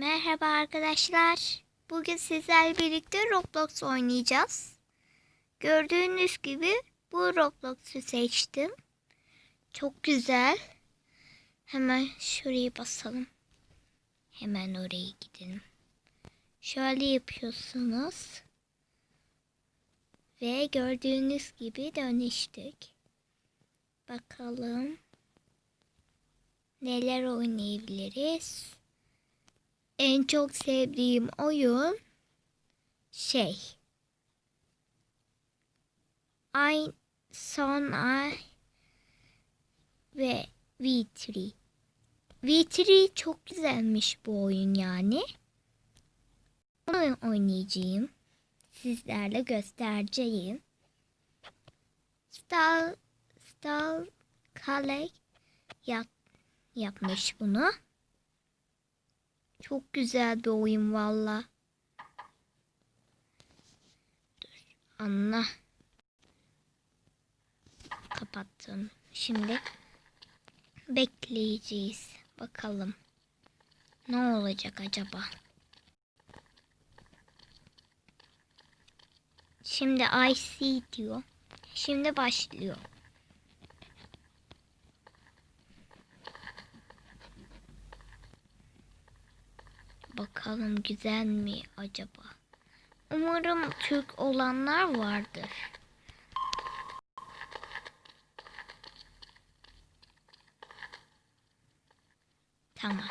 Merhaba arkadaşlar. Bugün sizlerle birlikte Roblox oynayacağız. Gördüğünüz gibi bu Roblox'u seçtim. Çok güzel. Hemen şurayı basalım. Hemen oraya gidelim. Şöyle yapıyorsunuz. Ve gördüğünüz gibi dönüştük. Bakalım neler oynayabiliriz. En çok sevdiğim oyun şey. Ay Son Ay ve V3. V3 çok güzelmiş bu oyun yani. Onu oynayacağım. Sizlerle göstereceğim. Star Star Kale yap, yapmış bunu. Çok güzel bir oyun valla. Dur anla. Kapattım. Şimdi bekleyeceğiz. Bakalım. Ne olacak acaba? Şimdi IC diyor. Şimdi başlıyor. Bakalım güzel mi acaba? Umarım Türk olanlar vardır. Tamam.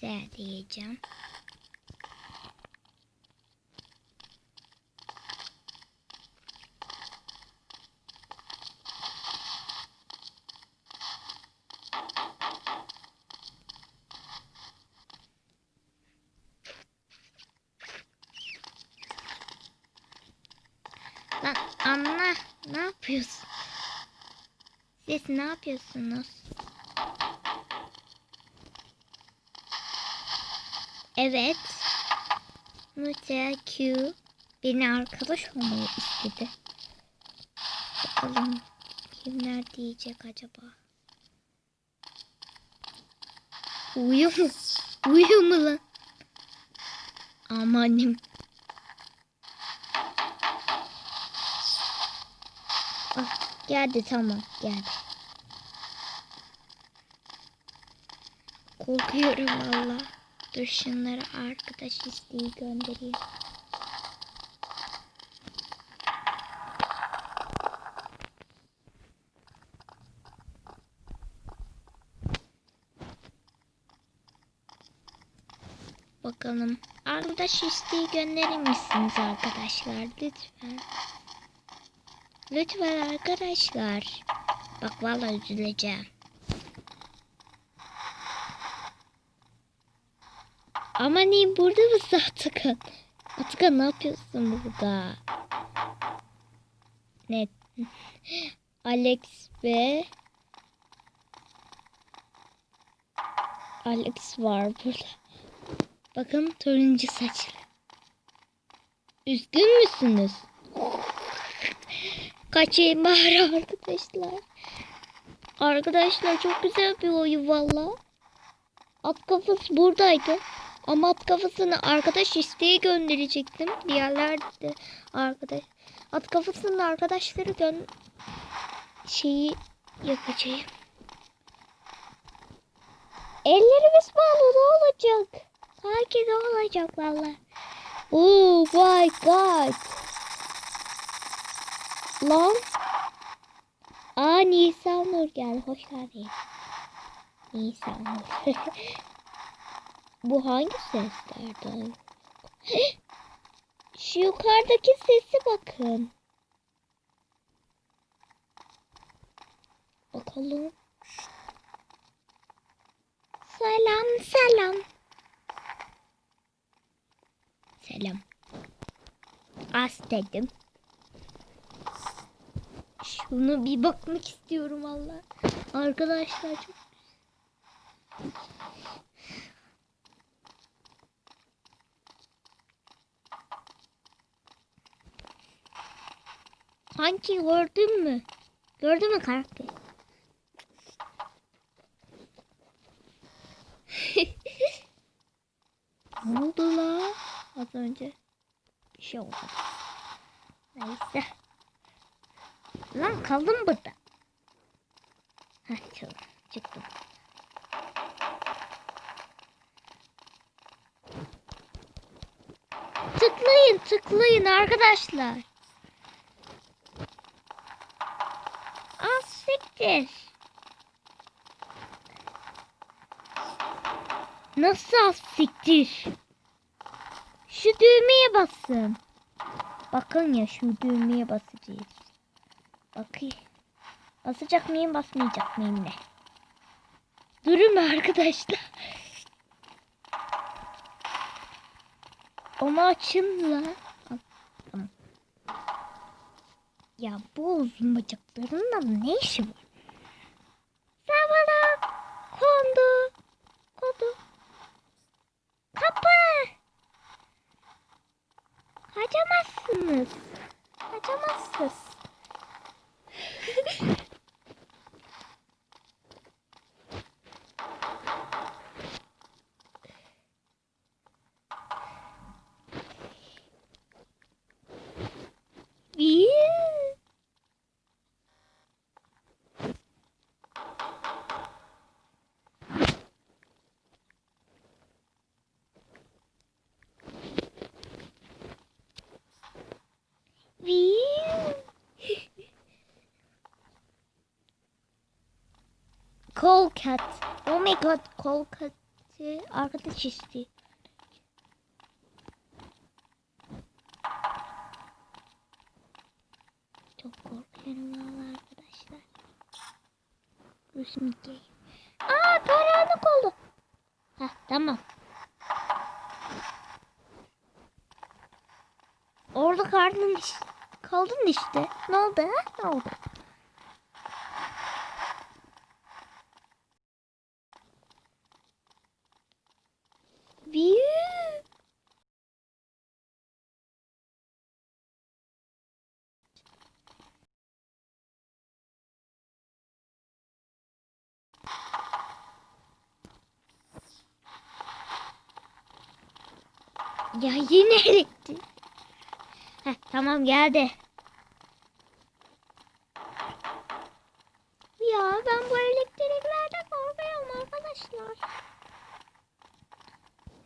S diyeceğim. Anne ne yapıyorsun? Siz ne yapıyorsunuz? Evet. Mute Q beni arkadaş olmayı istedi. Bakalım kimler diyecek acaba? Uyuyor mu? Uyuyor mu lan? Amanim. Ah, geldi tamam geldi. Korkuyorum valla. Dur şunları arkadaş isteği göndereyim. Bakalım. Arkadaş isteği gönderir misiniz arkadaşlar? Lütfen. Lütfen arkadaşlar. Bak vallahi üzüleceğim. Ama ne burada mısın Atakan? Atakan ne yapıyorsun burada? Ne? Alex ve Alex var burada. Bakın turuncu saçlı. Üzgün müsünüz? Kaçayım bari arkadaşlar. Arkadaşlar çok güzel bir oyun valla. At kafası buradaydı. Ama at kafasını arkadaş isteği gönderecektim. Diğerler de arkadaş. At kafasının arkadaşları gön şeyi yapacağım. Ellerimiz bağlı ne olacak? Sanki ne olacak valla. Oh my god. Lan. Aa Nisan Nur geldi. Hoş geldin. Nisan Nur. Bu hangi seslerden? Şu yukarıdaki sesi bakın. Bakalım. Selam selam. Selam. Az dedim. Şunu bir bakmak istiyorum valla. Arkadaşlar çok Sanki gördün mü? Gördün mü karakter? ne oldu la? Az önce bir şey oldu. Neyse. Lan kaldım burada. Heh, çık- çıktım. Tıklayın tıklayın arkadaşlar. Az siktir. Nasıl az siktir? Şu düğmeye basın. Bakın ya şu düğmeye basacağız. Bakayım. Basacak mıyım basmayacak mıyım ne? Durun arkadaşlar. Ama açın la. Al, Tamam. Ya bu uzun bacaklarından ne işi var? Kol kat. Oh my god, kol katı arkadaş istiyor. Çok korkuyorum valla arkadaşlar. Şimdi geleyim. Aa karanlık oldu. Heh tamam. Orada kaldın işte. Kaldın işte. Ne oldu ha? Ne oldu? Ya yine elektrik. Heh, tamam geldi. Ya ben bu elektriklerden korkuyorum arkadaşlar.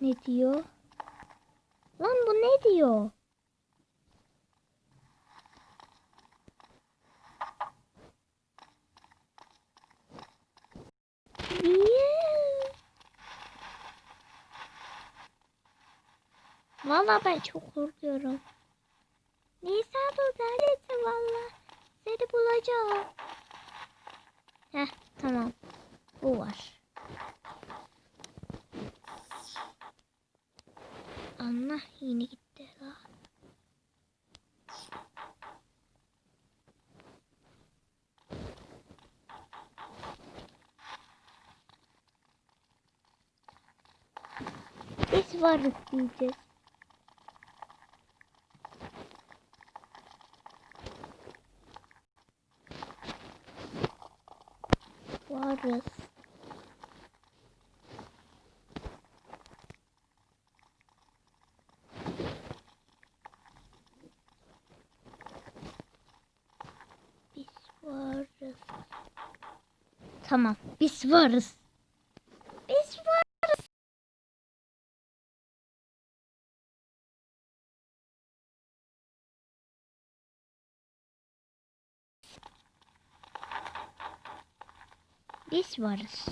Ne diyor? Lan bu ne diyor? Niye? Valla ben çok korkuyorum. Nisa bu neredesin valla? Seni bulacağım. Heh tamam. Bu var. Allah yine gitti. Biz varız diyeceğiz. Varız. Biz varız. Tamam, biz varız. Biz varız. Biz varız.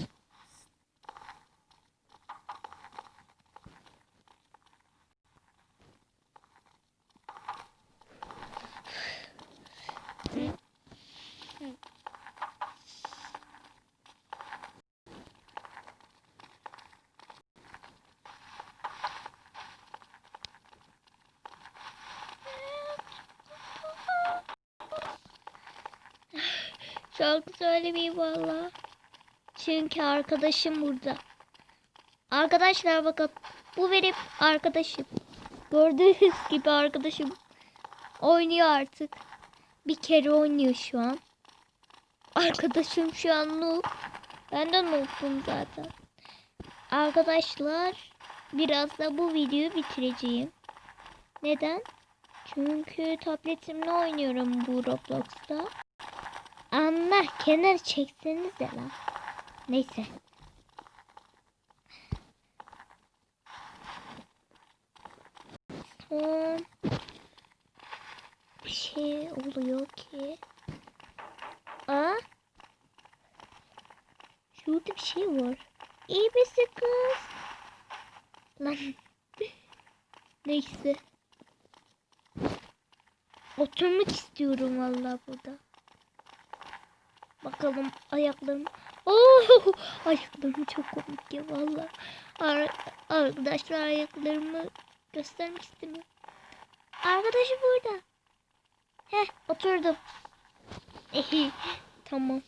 Şarkı söylemeyeyim valla. Çünkü arkadaşım burada. Arkadaşlar bakın. Bu benim arkadaşım. Gördüğünüz gibi arkadaşım oynuyor artık. Bir kere oynuyor şu an. Arkadaşım şu an noob. Ben de noob'um zaten. Arkadaşlar biraz da bu videoyu bitireceğim. Neden? Çünkü tabletimle oynuyorum bu Roblox'ta. Allah kenar çeksenize lan. Neyse. Son bir şey oluyor ki. Aa. Şurada bir şey var. İyi misin kız? Lan. Neyse. Oturmak istiyorum vallahi burada. Bakalım ayaklarım. Oh, ayaklarım çok komik ya vallahi. Ar arkadaşlar ayaklarımı göstermek istemiyorum. Arkadaşım burada. Heh oturdum. Tamam.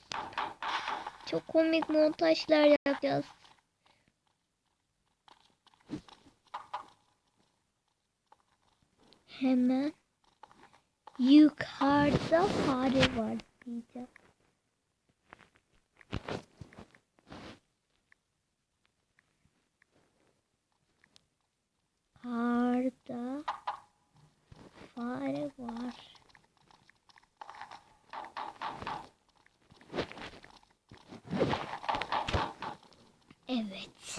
Çok komik montajlar yapacağız. Hemen yukarıda fare var diyeceğim. Karda fare var. Evet.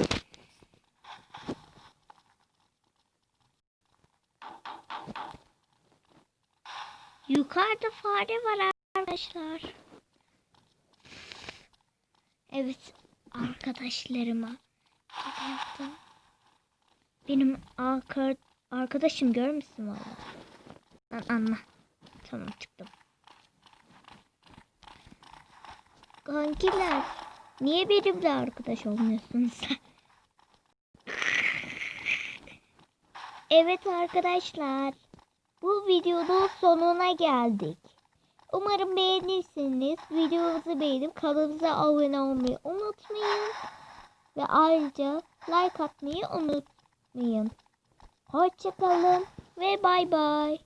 Yukarıda fare var arkadaşlar. Evet arkadaşlarıma. Benim arka, arkadaşım görmüşsün valla. Lan anla. Tamam çıktım. Kankiler. Niye benimle arkadaş olmuyorsun sen? evet arkadaşlar. Bu videonun sonuna geldik. Umarım beğenirsiniz. Videomuzu beğenip kanalımıza abone olmayı unutmayın. Ve ayrıca like atmayı unutmayın. Hoşçakalın ve bay bay.